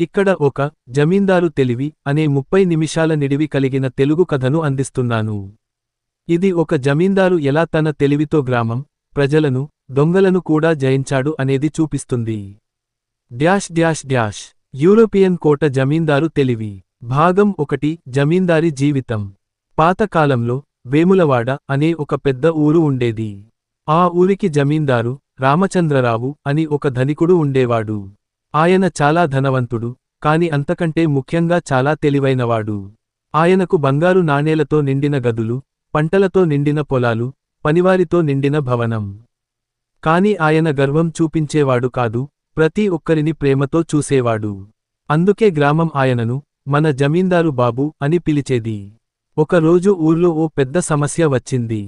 ఇక్కడ ఒక జమీందారు తెలివి అనే ముప్పై నిమిషాల నిడివి కలిగిన తెలుగు కథను అందిస్తున్నాను. ఇది ఒక జమీందారు ఎలా తన తెలివితో గ్రామం ప్రజలను దొంగలను కూడా జయించాడు అనేది చూపిస్తుంది. డ్యాష్ డ్యాష్ డ్యాష్ యూరోపియన్ కోట జమీందారు తెలివి. భాగం ఒకటి జమీందారి జీవితం. పాతకాలంలో వేములవాడ అనే ఒక పెద్ద ఊరు ఉండేది. ఆ ఊరికి జమీందారు రామచంద్రరావు అని ఒక ధనికుడు ఉండేవాడు. ఆయన చాలా ధనవంతుడు కాని అంతకంటే ముఖ్యంగా చాలా తెలివైనవాడు. ఆయనకు బంగారు నాణేలతో నిండిన గదులు పంటలతో నిండిన పొలాలు పనివారితో నిండిన భవనం. కాని ఆయన గర్వం చూపించేవాడు కాదు ప్రతి ఒక్కరిని ప్రేమతో చూసేవాడు. అందుకే గ్రామం ఆయనను మన జమీందారు బాబు అని పిలిచేది. ఒకరోజు ఊర్లో ఓ పెద్ద సమస్య వచ్చింది.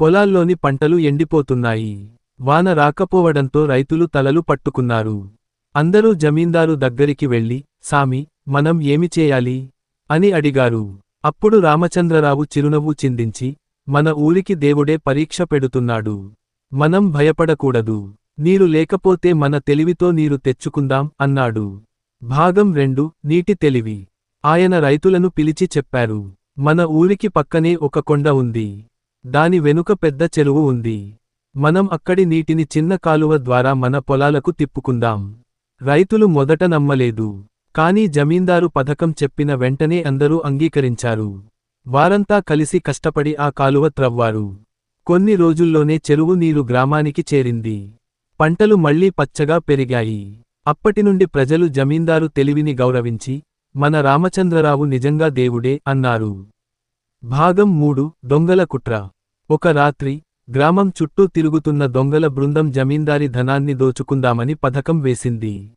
పొలాల్లోని పంటలు ఎండిపోతున్నాయి. వాన రాకపోవడంతో రైతులు తలలు పట్టుకున్నారు. అందరూ జమీందారు దగ్గరికి వెళ్ళి సామి మనం ఏమి చేయాలి? అని అడిగారు. అప్పుడు రామచంద్రరావు చిరునవ్వు చిందించి మన ఊరికి దేవుడే పరీక్ష పెడుతున్నాడు. మనం భయపడకూడదు. నీరు లేకపోతే మన తెలివితో నీరు తెచ్చుకుందాం అన్నాడు. భాగం రెండు నీటి తెలివి. ఆయన రైతులను పిలిచి చెప్పారు. మన ఊరికి పక్కనే ఒక కొండ ఉంది. దాని వెనుక పెద్ద చెరువు ఉంది. మనం అక్కడి నీటిని చిన్న కాలువ ద్వారా మన పొలాలకు తిప్పుకుందాం. రైతులు మొదట నమ్మలేదు. కానీ జమీందారు పథకం చెప్పిన వెంటనే అందరూ అంగీకరించారు. వారంతా కలిసి కష్టపడి ఆ కాలువ త్రవ్వారు. కొన్ని రోజుల్లోనే చెరువు నీరు గ్రామానికి చేరింది. పంటలు మళ్ళీ పచ్చగా పెరిగాయి. అప్పటినుండి ప్రజలు జమీందారు తెలివిని గౌరవించి మన రామచంద్రరావు నిజంగా దేవుడే అన్నారు. భాగం మూడు దొంగల కుట్ర. ఒక రాత్రి గ్రామం చుట్టూ తిరుగుతున్న దొంగల బృందం జమీందారి ధనాన్ని దోచుకుందామని పథకం వేసింది.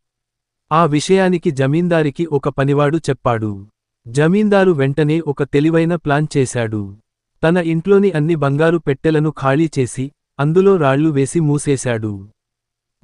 ఆ విషయానికి జమీందారికి ఒక పనివాడు చెప్పాడు. జమీందారు వెంటనే ఒక తెలివైన ప్లాన్ చేశాడు. తన ఇంట్లోని అన్ని బంగారు పెట్టెలను ఖాళీ చేసి అందులో రాళ్ళు వేసి మూసేశాడు.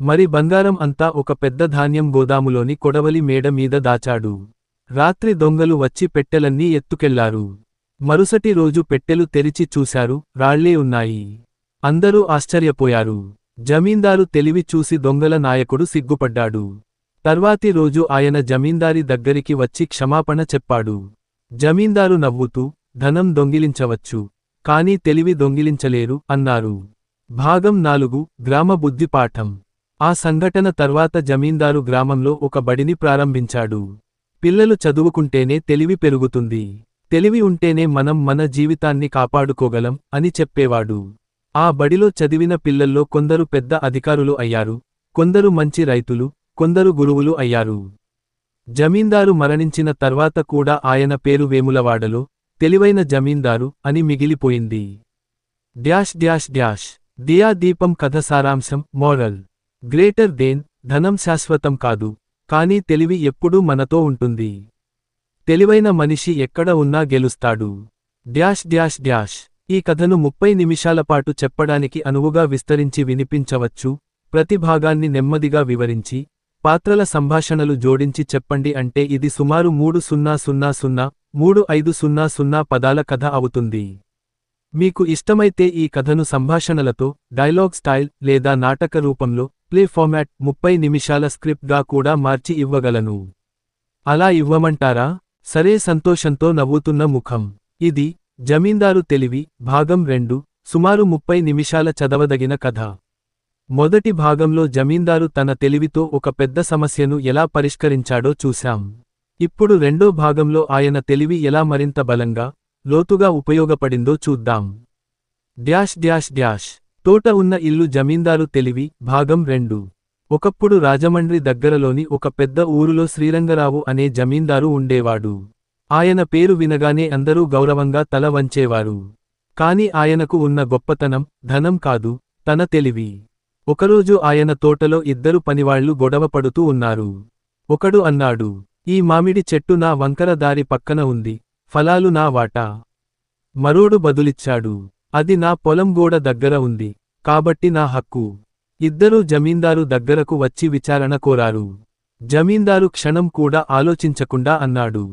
మరి బంగారం అంతా ఒక పెద్ద ధాన్యం గోదాములోని కొడవలి మేడ మీద దాచాడు. రాత్రి దొంగలు వచ్చి పెట్టెలన్నీ ఎత్తుకెళ్ళారు. మరుసటి రోజు పెట్టెలు తెరిచి చూశారు రాళ్ళే ఉన్నాయి. అందరూ ఆశ్చర్యపోయారు. జమీందారు తెలివి చూసి దొంగల నాయకుడు సిగ్గుపడ్డాడు. తర్వాతి రోజు ఆయన జమీందారి దగ్గరికి వచ్చి క్షమాపణ చెప్పాడు. జమీందారు నవ్వుతూ ధనం దొంగిలించవచ్చు. కానీ తెలివి దొంగిలించలేరు అన్నారు. భాగం నాలుగు గ్రామ బుద్ధి పాఠం. ఆ సంఘటన తర్వాత జమీందారు గ్రామంలో ఒక బడిని ప్రారంభించాడు. పిల్లలు చదువుకుంటేనే తెలివి పెరుగుతుంది. తెలివి ఉంటేనే మనం మన జీవితాన్ని కాపాడుకోగలం అని చెప్పేవాడు. ఆ బడిలో చదివిన పిల్లల్లో కొందరు పెద్ద అధికారులు అయ్యారు కొందరు మంచి రైతులు కొందరు గురువులు అయ్యారు. జమీందారు మరణించిన తర్వాత కూడా ఆయన పేరు వేములవాడలో తెలివైన జమీందారు అని మిగిలిపోయింది. Dash dash dash. దియా దీపం కథ సారాంశం. మోరల్. గ్రేటర్ దేన్ ధనం శాశ్వతం కాదు కానీ తెలివి ఎప్పుడూ మనతో ఉంటుంది. తెలివైన మనిషి ఎక్కడ ఉన్నా గెలుస్తాడు. Dash dash dash. ఈ కథను ముప్పై నిమిషాల పాటు చెప్పడానికి అనువుగా విస్తరించి వినిపించవచ్చు. ప్రతి భాగాన్ని నెమ్మదిగా వివరించి పాత్రల సంభాషణలు జోడించి చెప్పండి అంటే ఇది సుమారు మూడు సున్నా సున్నా సున్నా మూడు ఐదు సున్నా సున్నా పదాల కథ అవుతుంది. మీకు ఇష్టమైతే ఈ కథను సంభాషణలతో డైలాగ్ స్టైల్ లేదా నాటక రూపంలో ప్లే ఫార్మాట్ ముప్పై నిమిషాల స్క్రిప్ట్గా కూడా మార్చి ఇవ్వగలను. అలా ఇవ్వమంటారా? సరే సంతోషంతో నవ్వుతున్న ముఖం. ఇది జమీందారు తెలివి భాగం రెండు సుమారు ముప్పై నిమిషాల చదవదగిన కథ. మొదటి భాగంలో జమీందారు తన తెలివితో ఒక పెద్ద సమస్యను ఎలా పరిష్కరించాడో చూశాం. ఇప్పుడు రెండో భాగంలో ఆయన తెలివి ఎలా మరింత బలంగా లోతుగా ఉపయోగపడిందో చూద్దాం. Dash dash dash. తోట ఉన్న ఇల్లు జమీందారు తెలివి భాగం రెండు. ఒకప్పుడు రాజమండ్రి దగ్గరలోని ఒక పెద్ద ఊరులో శ్రీరంగరావు అనే జమీందారు ఉండేవాడు. ఆయన పేరు వినగానే అందరూ గౌరవంగా తల వంచేవారు. కాని ఆయనకు ఉన్న గొప్పతనం ధనం కాదు తన తెలివి. ఒకరోజు ఆయన తోటలో ఇద్దరు పనివాళ్ళు గొడవపడుతూ ఉన్నారు. ఒకడు అన్నాడు ఈ మామిడి చెట్టు నా వంకర దారి పక్కన ఉంది ఫలాలు నా వాటా. మరోడు బదులిచ్చాడు అది నా పొలం గోడ దగ్గర ఉంది కాబట్టి నా హక్కు. ఇద్దరూ జమీందారు దగ్గరకు వచ్చి విచారణ కోరారు. జమీందారు క్షణం కూడా ఆలోచించకుండా అన్నాడు.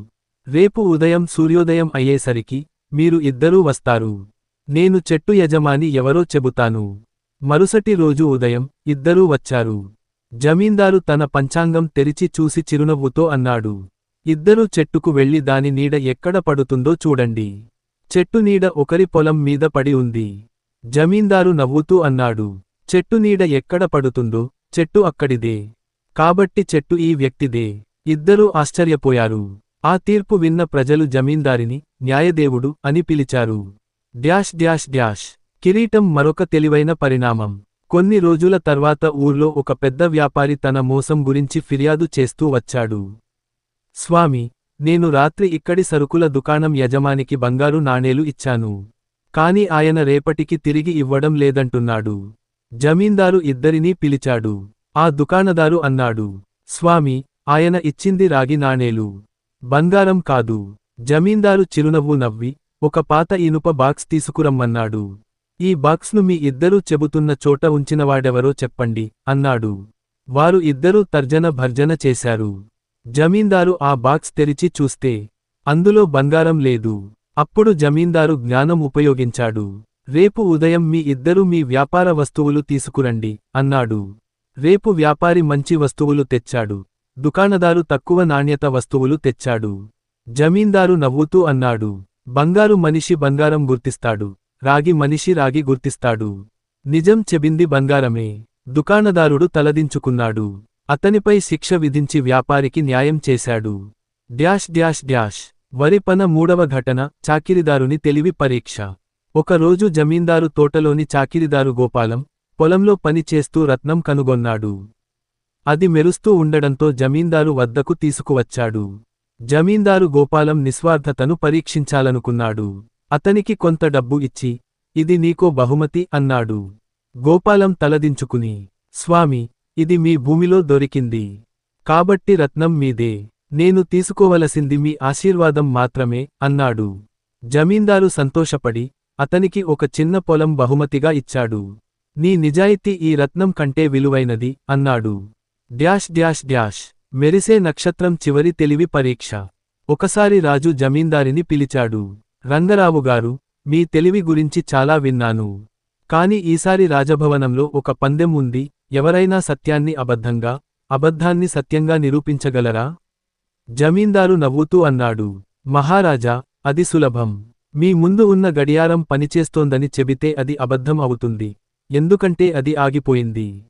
రేపు ఉదయం సూర్యోదయం అయ్యేసరికి మీరు ఇద్దరూ వస్తారు. నేను చెట్టు యజమాని ఎవరో చెబుతాను. మరుసటి రోజు ఉదయం ఇద్దరూ వచ్చారు. జమీందారు తన పంచాంగం తెరిచి చూసి చిరునవ్వుతో అన్నాడు ఇద్దరూ చెట్టుకు వెళ్ళి దాని నీడ ఎక్కడ పడుతుందో చూడండి. చెట్టు నీడ ఒకరి పొలం మీద పడి ఉంది. జమీందారు నవ్వుతూ అన్నాడు చెట్టు నీడ ఎక్కడ పడుతుందో చెట్టు అక్కడిదే. కాబట్టి చెట్టు ఈ వ్యక్తిదే. ఇద్దరూ ఆశ్చర్యపోయారు. ఆ తీర్పు విన్న ప్రజలు జమీందారిని న్యాయదేవుడు అని పిలిచారు. Dash dash dash. కిరీటం మరొక తెలివైన పరిణామం. కొన్ని రోజుల తర్వాత ఊర్లో ఒక పెద్ద వ్యాపారి తన మోసం గురించి ఫిర్యాదు చేస్తూ వచ్చాడు. స్వామి నేను రాత్రి ఇక్కడి సరుకుల దుకాణం యజమానికి బంగారు నాణేలు ఇచ్చాను. కాని ఆయన రేపటికి తిరిగి ఇవ్వడం లేదంటున్నాడు. జమీందారు ఇద్దరినీ పిలిచాడు. ఆ దుకాణదారు అన్నాడు. స్వామి ఆయన ఇచ్చింది రాగి నాణేలు. బంగారం కాదు. జమీందారు చిరునవ్వు నవ్వి ఒక పాత ఇనుప బాక్స్ తీసుకురమ్మన్నాడు. ఈ బాక్స్ను మీ ఇద్దరూ చెబుతున్న చోట ఉంచినవాడెవరో చెప్పండి అన్నాడు. వారు ఇద్దరూ తర్జన భర్జన చేశారు. జమీందారు ఆ బాక్స్ తెరిచి చూస్తే అందులో బంగారం లేదు. అప్పుడు జమీందారు జ్ఞానం ఉపయోగించాడు. రేపు ఉదయం మీ ఇద్దరూ మీ వ్యాపార వస్తువులు తీసుకురండి అన్నాడు. రేపు వ్యాపారి మంచి వస్తువులు తెచ్చాడు. దుకాణదారు తక్కువ నాణ్యత వస్తువులు తెచ్చాడు. జమీందారు నవ్వుతూ అన్నాడు. బంగారు మనిషి బంగారం గుర్తిస్తాడు. రాగి మనిషి రాగి గుర్తిస్తాడు. నిజం చెబింది బంగారమే. దుకాణదారుడు తలదించుకున్నాడు. అతనిపై శిక్ష విధించి వ్యాపారికి న్యాయం చేశాడు. Dash dash dash. వరిపన మూడవ ఘటన చాకిరిదారుని తెలివి పరీక్ష. ఒకరోజు జమీందారు తోటలోని చాకిరిదారు గోపాలం పొలంలో పని చేస్తూ రత్నం కనుగొన్నాడు. అది మెరుస్తూ ఉండడంతో జమీందారు వద్దకు తీసుకువచ్చాడు. జమీందారు గోపాలం నిస్వార్థతను పరీక్షించాలనుకున్నాడు. అతనికి కొంత డబ్బు ఇచ్చి ఇది నీకో బహుమతి అన్నాడు. గోపాలం తలదించుకుని స్వామి ఇది మీ భూమిలో దొరికింది. కాబట్టి రత్నం మీదే. నేను తీసుకోవలసింది మీ ఆశీర్వాదం మాత్రమే అన్నాడు. జమీందారు సంతోషపడి అతనికి ఒక చిన్న పొలం బహుమతిగా ఇచ్చాడు. నీ నిజాయితీ ఈ రత్నం కంటే విలువైనది అన్నాడు. Dash dash dash. మెరిసే నక్షత్రం చివరి తెలివి పరీక్ష. ఒకసారి రాజు జమీందారిని పిలిచాడు. రంగరావుగారు మీ తెలివి గురించి చాలా విన్నాను. కాని ఈసారి రాజభవనంలో ఒక పందెం ఉంది ఎవరైనా సత్యాన్ని అబద్ధంగా అబద్ధాన్ని సత్యంగా నిరూపించగలరా? జమీందారు నవ్వుతూ అన్నాడు. మహారాజా అది సులభం. మీ ముందు ఉన్న గడియారం పనిచేస్తోందని చెబితే అది అబద్ధం అవుతుంది. ఎందుకంటే అది ఆగిపోయింది.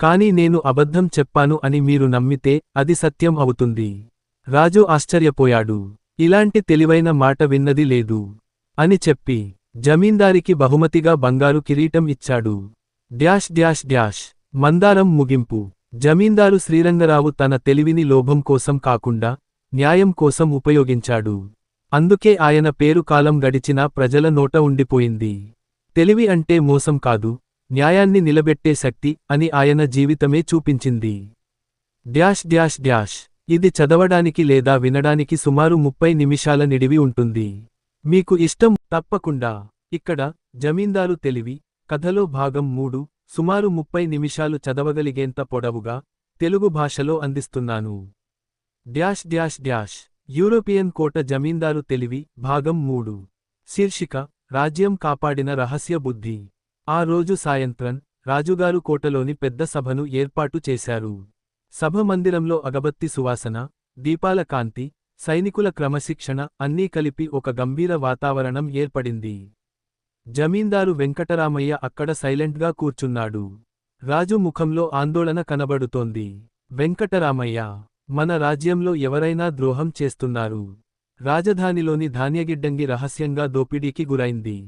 కాని నేను అబద్ధం చెప్పాను అని మీరు నమ్మితే అది సత్యం అవుతుంది. రాజు ఆశ్చర్యపోయాడు. ఇలాంటి తెలివైన మాట విన్నది లేదు అని చెప్పి జమీందారికి బహుమతిగా బంగారు కిరీటం ఇచ్చాడు. Dash dash dash. మందారం ముగింపు. జమీందారు శ్రీరంగరావు తన తెలివిని లోభం కోసం కాకుండా న్యాయం కోసం ఉపయోగించాడు. అందుకే ఆయన పేరు కాలం గడిచినా ప్రజల నోట ఉండిపోయింది. తెలివి అంటే మోసం కాదు న్యాయాన్ని నిలబెట్టే శక్తి అని ఆయన జీవితమే చూపించింది. Dash dash dash. ఇది చదవడానికి లేదా వినడానికి సుమారు ముప్పై నిమిషాల నిడివి ఉంటుంది. మీకు ఇష్టం? తప్పకుండా. ఇక్కడ జమీందారు తెలివి కథలో భాగం మూడు సుమారు ముప్పై నిమిషాలు చదవగలిగేంత పొడవుగా తెలుగు భాషలో అందిస్తున్నాను. Dash dash dash. యూరోపియన్ కోట జమీందారు తెలివి భాగం మూడు. శీర్షిక రాజ్యం కాపాడిన రహస్య బుద్ధి. ఆ రోజు సాయంత్రం రాజుగారు కోటలోని పెద్ద సభను ఏర్పాటు చేశారు. సభ మందిరంలో అగబత్తి సువాసన దీపాల కాంతి సైనికుల క్రమశిక్షణ అన్నీ కలిపి ఒక గంభీర వాతావరణం ఏర్పడింది. జమీందారు వెంకటరామయ్య అక్కడ సైలెంట్గా కూర్చున్నాడు. రాజు ముఖంలో ఆందోళన కనబడుతోంది. వెంకటరామయ్య మన రాజ్యంలో ఎవరైనా ద్రోహం చేస్తున్నారు. రాజధానిలోని ధాన్యగిడ్డంగి రహస్యంగా దోపిడీకి గురైంది.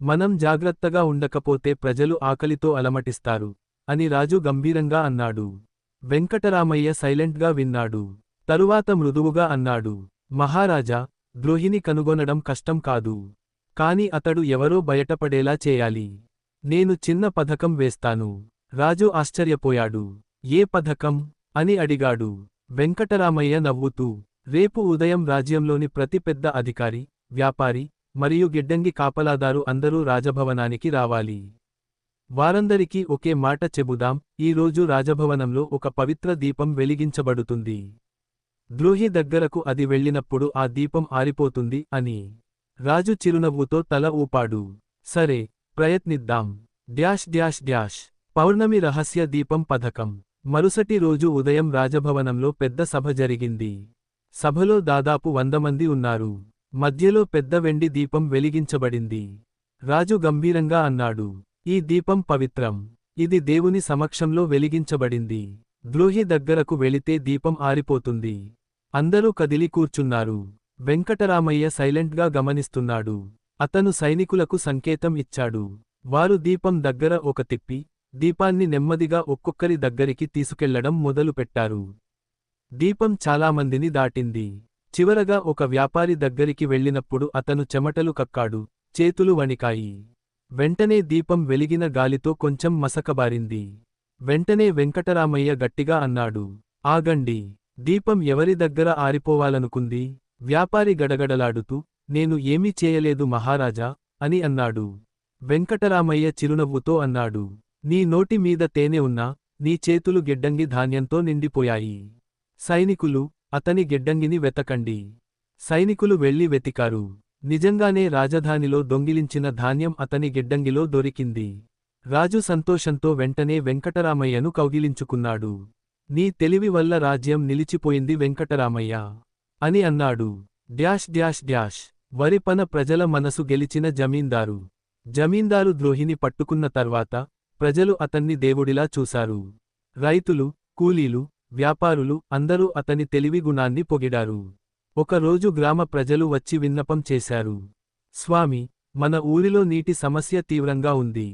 మనం జాగ్రత్తగా ఉండకపోతే ప్రజలు ఆకలితో అలమటిస్తారు అని రాజు గంభీరంగా అన్నాడు. వెంకటరామయ్య సైలెంట్గా విన్నాడు. తరువాత మృదువుగా అన్నాడు. మహారాజా ద్రోహిని కనుగొనడం కష్టం కాదు. కాని అతడు ఎవరో బయటపడేలా చేయాలి. నేను చిన్న పథకం వేస్తాను. రాజు ఆశ్చర్యపోయాడు. ఏ పథకం? అని అడిగాడు. వెంకటరామయ్య నవ్వుతూ రేపు ఉదయం రాజ్యంలోని ప్రతి పెద్ద అధికారి వ్యాపారి మరియు గిడ్డంగి కాపలాదారు అందరూ రాజభవనానికి రావాలి. వారందరికీ ఒకే మాట చెబుదాం ఈ రోజు రాజభవనంలో ఒక పవిత్ర దీపం వెలిగించబడుతుంది. ద్రోహి దగ్గరకు అది వెళ్ళినప్పుడు ఆ దీపం ఆరిపోతుంది అని. రాజు చిరునవ్వుతో తల ఊపాడు. సరే ప్రయత్నిద్దాం. Dash dash dash. పౌర్ణమి రహస్య దీపం పథకం. మరుసటి రోజు ఉదయం రాజభవనంలో పెద్ద సభ జరిగింది. సభలో దాదాపు వంద మంది ఉన్నారు. మధ్యలో పెద్ద వెండి దీపం వెలిగించబడింది. రాజు గంభీరంగా అన్నాడు ఈ దీపం పవిత్రం. ఇది దేవుని సమక్షంలో వెలిగించబడింది. ద్రోహి దగ్గరకు వెళితే దీపం ఆరిపోతుంది. అందరూ కదిలి కూర్చున్నారు. వెంకటరామయ్య సైలెంట్గా గమనిస్తున్నాడు. అతను సైనికులకు సంకేతం ఇచ్చాడు. వారు దీపం దగ్గర ఒక తిప్పి దీపాన్ని నెమ్మదిగా ఒక్కొక్కరి దగ్గరికి తీసుకెళ్ళడం మొదలుపెట్టారు. దీపం చాలామందిని దాటింది. చివరగా ఒక వ్యాపారి దగ్గరికి వెళ్ళినప్పుడు అతను చెమటలు కక్కాడు చేతులు వణికాయి. వెంటనే దీపం వెలిగిన గాలితో కొంచెం మసకబారింది. వెంటనే వెంకటరామయ్య గట్టిగా అన్నాడు ఆగండి దీపం ఎవరి దగ్గర ఆరిపోవాలనుకుంది? వ్యాపారి గడగడలాడుతూ నేను ఏమీ చేయలేదు మహారాజా అని అన్నాడు. వెంకటరామయ్య చిరునవ్వుతో అన్నాడు నీ నోటి మీద తేనె ఉన్నా నీ చేతులు గిడ్డంగి ధాన్యంతో నిండిపోయాయి. సైనికులు అతని గిడ్డంగిని వెతకండి. సైనికులు వెళ్ళి వెతికారు. నిజంగానే రాజధానిలో దొంగిలించిన ధాన్యం అతని గిడ్డంగిలో దొరికింది. రాజు సంతోషంతో వెంటనే వెంకటరామయ్యను కౌగిలించుకున్నాడు. నీ తెలివి వల్ల రాజ్యం నిలిచిపోయింది వెంకటరామయ్య అని అన్నాడు. డ్యాష్ డ్యాష్ డ్యాష్ వరిపన ప్రజల మనసు గెలిచిన జమీందారు. జమీందారు ద్రోహిని పట్టుకున్న తర్వాత ప్రజలు అతన్ని దేవుడిలా చూశారు. రైతులు కూలీలు వ్యాపారులు అందరూ అతని తెలివి గుణాన్ని పొగిడారు. ఒకరోజు గ్రామ ప్రజలు వచ్చి విన్నపం చేశారు. స్వామి మన ఊరిలో నీటి సమస్య తీవ్రంగా ఉంది.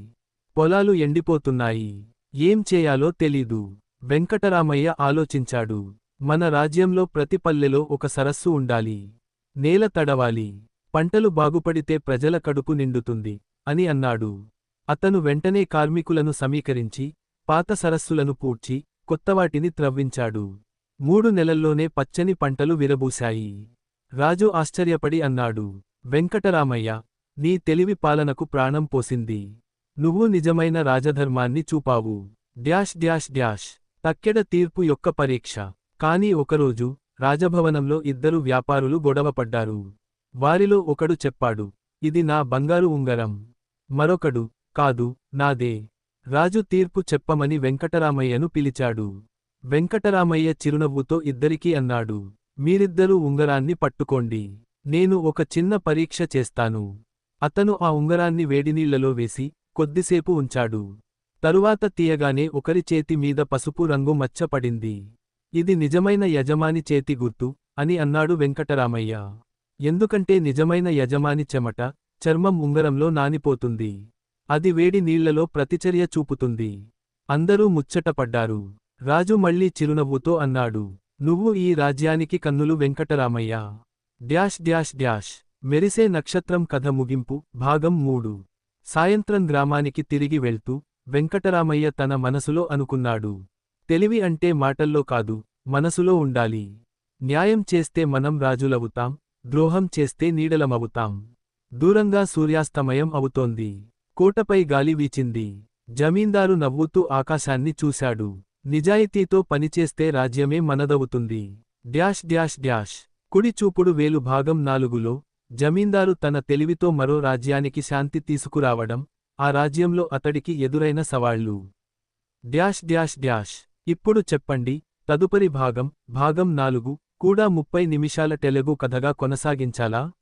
పొలాలు ఎండిపోతున్నాయి. ఏం చేయాలో తెలీదు. వెంకటరామయ్య ఆలోచించాడు. మన రాజ్యంలో ప్రతి పల్లెలో ఒక సరస్సు ఉండాలి. నేల తడవాలి. పంటలు బాగుపడితే ప్రజల కడుపు నిండుతుంది అని అన్నాడు. అతను వెంటనే కార్మికులను సమీకరించి పాత సరస్సులను పూడ్చి కొత్తవాటిని త్రవ్వించాడు. మూడు నెలల్లోనే పచ్చని పంటలు విరబూశాయి. రాజు ఆశ్చర్యపడి అన్నాడు వెంకటరామయ్య నీ తెలివి పాలనకు ప్రాణం పోసింది. నువ్వు నిజమైన రాజధర్మాన్ని చూపావు. Dash dash dash. తక్కెడ తీర్పు యొక్క పరీక్ష. కాని ఒకరోజు రాజభవనంలో ఇద్దరు వ్యాపారులు గొడవపడ్డారు వారిలో ఒకడు చెప్పాడు ఇది నా బంగారు ఉంగరం. మరొకడు కాదు నాదే. రాజు తీర్పు చెప్పమని వెంకటరామయ్యను పిలిచాడు. వెంకటరామయ్య చిరునవ్వుతో ఇద్దరికీ అన్నాడు మీరిద్దరూ ఉంగరాన్ని పట్టుకోండి. నేను ఒక చిన్న పరీక్ష చేస్తాను. అతను ఆ ఉంగరాన్ని వేడినీళ్ళలో వేసి కొద్దిసేపు ఉంచాడు. తరువాత తీయగానే ఒకరి చేతి మీద పసుపు రంగు మచ్చపడింది ఇది నిజమైన యజమాని చేతి గుర్తు అని అన్నాడు వెంకటరామయ్య. ఎందుకంటే నిజమైన యజమాని చెమట చర్మం ఉంగరంలో నానిపోతుంది. అది వేడి నీళ్ళలో ప్రతిచర్య చూపుతుంది. అందరూ ముచ్చటపడ్డారు. రాజు మళ్ళీ చిరునవ్వుతో అన్నాడు. నువ్వు ఈ రాజ్యానికి కన్నులు వెంకటరామయ్య. Dash dash dash. మెరిసే నక్షత్రం కథ ముగింపు భాగం మూడు. సాయంత్రం గ్రామానికి తిరిగి వెళ్తూ వెంకటరామయ్య తన మనసులో అనుకున్నాడు. తెలివి అంటే మాటల్లో కాదు మనసులో ఉండాలి. న్యాయం చేస్తే మనం రాజులవుతాం ద్రోహం చేస్తే నీడలమవుతాం. దూరంగా సూర్యాస్తమయం అవుతోంది. కోటపై గాలి వీచింది. జమీందారు నవ్వుతూ ఆకాశాన్ని చూశాడు. నిజాయితీతో పనిచేస్తే రాజ్యమే మనదవుతుంది. Dash dash dash. కుడి చూపుడు వేలు భాగం నాలుగులో జమీందారు తన తెలివితో మరో రాజ్యానికి శాంతి తీసుకురావడం ఆ రాజ్యంలో అతడికి ఎదురైన సవాళ్ళు. Dash dash dash. ఇప్పుడు చెప్పండి తదుపరి భాగం భాగం నాలుగు కూడా ముప్పై నిమిషాల తెలుగు కథగా కొనసాగించాలా?